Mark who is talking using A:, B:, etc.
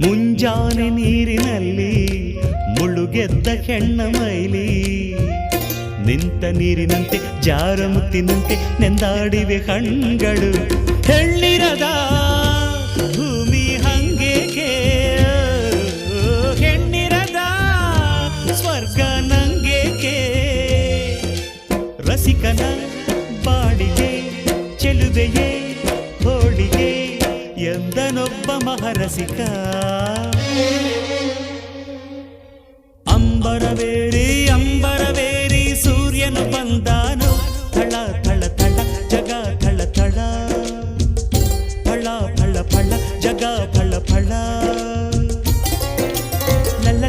A: ಮುಂಜಾನೆ ನೀರಿನಲ್ಲಿ ಮುಳುಗೆದ್ದ ಹೆಣ್ಣ ಮೈಲಿ. ನಿಂತ ನೀರಿನಂತೆ ಜಾರಮುತ್ತಿನಂತೆ ನೆಂದಾಡಿವೆ ಕಣ್ಗಳು ಹೆಣ್ಣಿರದ ಭೂಮಿ ಹಂಗೇಕೆ? ಹೆಣ್ಣಿರದ ಸ್ವರ್ಗ ನಂಗೇಕೆ? ರಸಿಕನ ಬಾಡಿಗೆ, ಚೆಲುವೆಯೇ, ಹೋಳಿಗೆ ಎಂದನೊಬ್ಬ ಮಹರಸಿಕ. ಅಂಬರವೇರಿ ಅಂಬರವೇರಿ ಸೂರ್ಯನು ಬಂದಾನು ಥಳ ಥಳ ಥಳ ಜಗ ಥಳ ಥಳ ಫಳ ಫಳ ಫಳ ಜಗ ಫಳ ಫಳ ಲಲ್ಲ